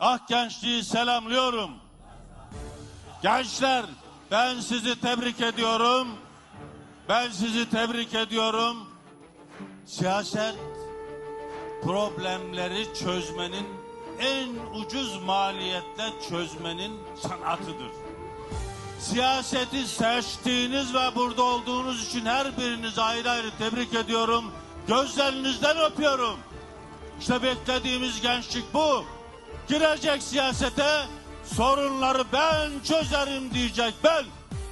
Ah gençliği selamlıyorum. Gençler ben sizi tebrik ediyorum. Ben sizi tebrik ediyorum. Siyaset problemleri çözmenin en ucuz maliyetle çözmenin sanatıdır. Siyaseti seçtiğiniz ve burada olduğunuz için her birinizi ayrı ayrı tebrik ediyorum. Gözlerinizden öpüyorum. İşte beklediğimiz gençlik bu. Girecek siyasete sorunları ben çözerim diyecek. Ben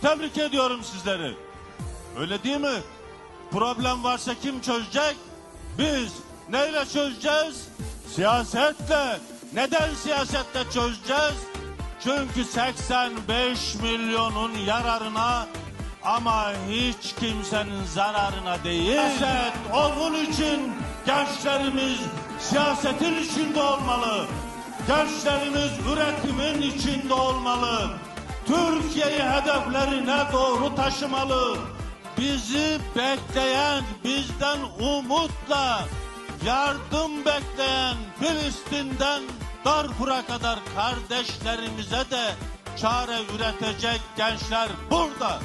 tebrik ediyorum sizleri. Öyle değil mi? Problem varsa kim çözecek? Biz. Neyle çözeceğiz? Siyasetle. Neden siyasetle çözeceğiz? Çünkü 85 milyonun yararına ama hiç kimsenin zararına değil. Siyaset onun için gençlerimiz siyasetin içinde olmalı. Gençlerimiz üretimin içinde olmalı. Türkiye'yi hedeflerine doğru taşımalı. Bizi bekleyen, bizden umutla yardım bekleyen Filistin'den Darfur'a kadar kardeşlerimize de çare üretecek gençler burada.